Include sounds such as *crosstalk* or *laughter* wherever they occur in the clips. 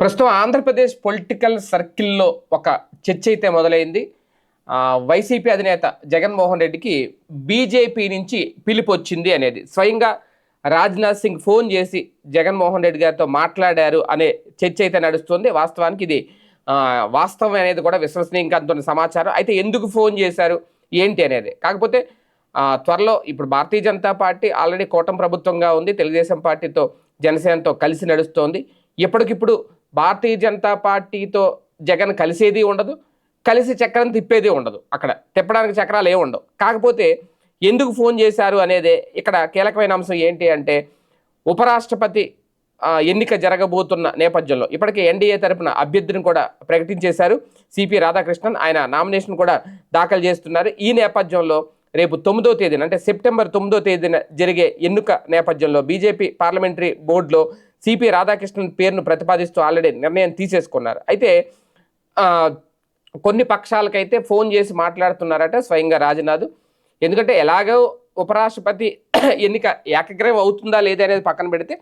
ప్రస్తుతం ఆంధ్రప్రదేశ్ పొలిటికల్ సర్కిల్లో ఒక చర్చ అయితే మొదలైంది. వైసీపీ అధినేత జగన్మోహన్ రెడ్డికి బీజేపీ నుంచి పిలుపు వచ్చింది అనేది. స్వయంగా రాజ్నాథ్ సింగ్ ఫోన్ చేసి జగన్మోహన్ రెడ్డి గారితో మాట్లాడారు అనే చర్చ అయితే నడుస్తుంది. వాస్తవానికి ఇది వాస్తవం అనేది కూడా విశ్వసనీయంగా అందుతున్న సమాచారం. అయితే ఎందుకు ఫోన్ చేశారు? ఏంటి అనేది. కాకపోతే త్వరలో ఇప్పుడు భారతీయ జనతా పార్టీ ఆల్రెడీ కూటమి ప్రభుత్వంగా ఉంది. తెలుగుదేశం పార్టీతో జనసేనతో కలిసి నడుస్తోంది. ఇప్పటికిప్పుడు భారతీయ జనతా పార్టీతో జగన్ కలిసేది ఉండదు కలిసి చక్రం తిప్పేది ఉండదు అక్కడ. తిప్పడానికి చక్రాలు ఏమి ఉండవు. కాకపోతే ఎందుకు ఫోన్ చేశారు అనేది ఇక్కడ కీలకమైన అంశం ఏంటి అంటే ఉపరాష్ట్రపతి ఎన్నిక జరగబోతున్న నేపథ్యంలో ఇప్పటికే ఎన్డీఏ తరపున అభ్యర్థిని కూడా ప్రకటించేశారు సిపి రాధాకృష్ణన్. ఆయన నామినేషన్ కూడా దాఖలు చేస్తున్నారు. ఈ నేపథ్యంలో రేపు తొమ్మిదో తేదీన అంటే సెప్టెంబర్ తొమ్మిదో తేదీన జరిగే ఎన్నిక నేపథ్యంలో బీజేపీ పార్లమెంటరీ బోర్డులో సిపి రాధాకృష్ణన్ పేరును ప్రతిపాదిస్తూ ఆల్రెడీ నిర్ణయం తీసేసుకున్నారు. అయితే కొన్ని పక్షాలకైతే ఫోన్ చేసి మాట్లాడుతున్నారట స్వయంగా రాజనాథ్. ఎందుకంటే ఎలాగో ఉపరాష్ట్రపతి *clears throat* ఎన్నిక ఏకగ్రహం అవుతుందా లేదా అనేది పక్కన పెడితే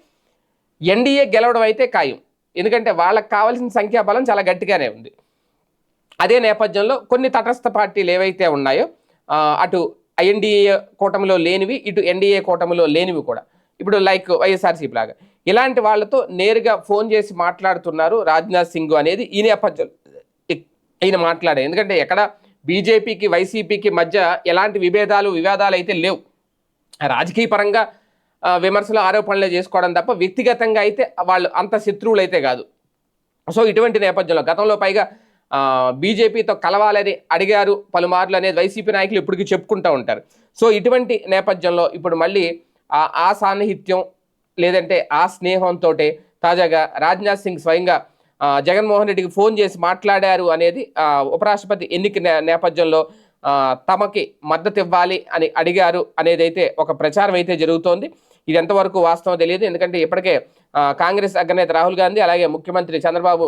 ఎన్డీఏ గెలవడం అయితే ఖాయం. ఎందుకంటే వాళ్ళకి కావాల్సిన సంఖ్యాబలం చాలా గట్టిగానే ఉంది. అదే నేపథ్యంలో కొన్ని తటస్థ పార్టీలు ఏవైతే ఉన్నాయో అటు ఎన్డీఏ కూటమిలో లేనివి ఇటు ఎన్డీఏ కూటమిలో లేనివి కూడా. ఇప్పుడు లైక్ వైఎస్ఆర్సీపీ లాగా. ఇలాంటి వాళ్ళతో నేరుగా ఫోన్ చేసి మాట్లాడుతున్నారు రాజ్నాథ్ సింగ్ అనేది ఈ నేపథ్యం ఈయన మాట్లాడే. ఎందుకంటే ఎక్కడ బీజేపీకి వైసీపీకి మధ్య ఎలాంటి విభేదాలు వివాదాలు అయితే లేవు. రాజకీయ పరంగా విమర్శలు ఆరోపణలు చేసుకోవడం తప్ప వ్యక్తిగతంగా అయితే వాళ్ళు అంత శత్రువులు అయితే కాదు. సో ఇటువంటి నేపథ్యంలో గతంలో పైగా బీజేపీతో కలవాలని అడిగారు పలుమార్లు అనేది వైసీపీ నాయకులు ఇప్పటికీ చెప్పుకుంటూ ఉంటారు. సో ఇటువంటి నేపథ్యంలో ఇప్పుడు మళ్ళీ ఆ ఆ సాన్నిహిత్యం లేదంటే ఆ స్నేహంతో తాజాగా రాజ్నాథ్ సింగ్ స్వయంగా జగన్మోహన్ రెడ్డికి ఫోన్ చేసి మాట్లాడారు అనేది ఉపరాష్ట్రపతి ఎన్నిక నేపథ్యంలో తమకి మద్దతు ఇవ్వాలి అని అడిగారు అనేది అయితే ఒక ప్రచారం అయితే జరుగుతోంది. ఇది ఎంతవరకు వాస్తవం తెలియదు. ఎందుకంటే ఇప్పటికే కాంగ్రెస్ అగ్రనేత రాహుల్ గాంధీ అలాగే ముఖ్యమంత్రి చంద్రబాబు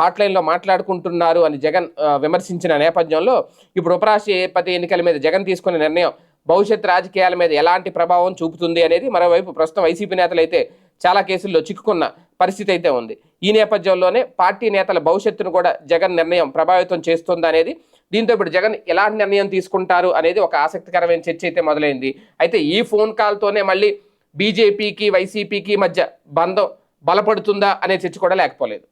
హాట్లైన్లో మాట్లాడుకుంటున్నారు అని జగన్ విమర్శించిన నేపథ్యంలో ఇప్పుడు ఉపరాష్ట్రపతి ఎన్నికల మీద జగన్ తీసుకున్న నిర్ణయం భవిష్యత్ రాజకీయాల మీద ఎలాంటి ప్రభావం చూపుతుంది అనేది మరోవైపు ప్రస్తుతం వైసీపీ నేతలు అయితే చాలా కేసుల్లో చిక్కుకున్న పరిస్థితి అయితే ఉంది. ఈ నేపథ్యంలోనే పార్టీ నేతల భవిష్యత్తును కూడా జగన్ నిర్ణయం ప్రభావితం చేస్తుంది అనేది దీంతో ఇప్పుడు జగన్ ఎలాంటి నిర్ణయం తీసుకుంటారు అనేది ఒక ఆసక్తికరమైన చర్చ అయితే మొదలైంది. అయితే ఈ ఫోన్ కాల్తోనే మళ్ళీ బీజేపీకి వైసీపీకి మధ్య బంధం బలపడుతుందా అనే చర్చ కూడా లేకపోలేదు.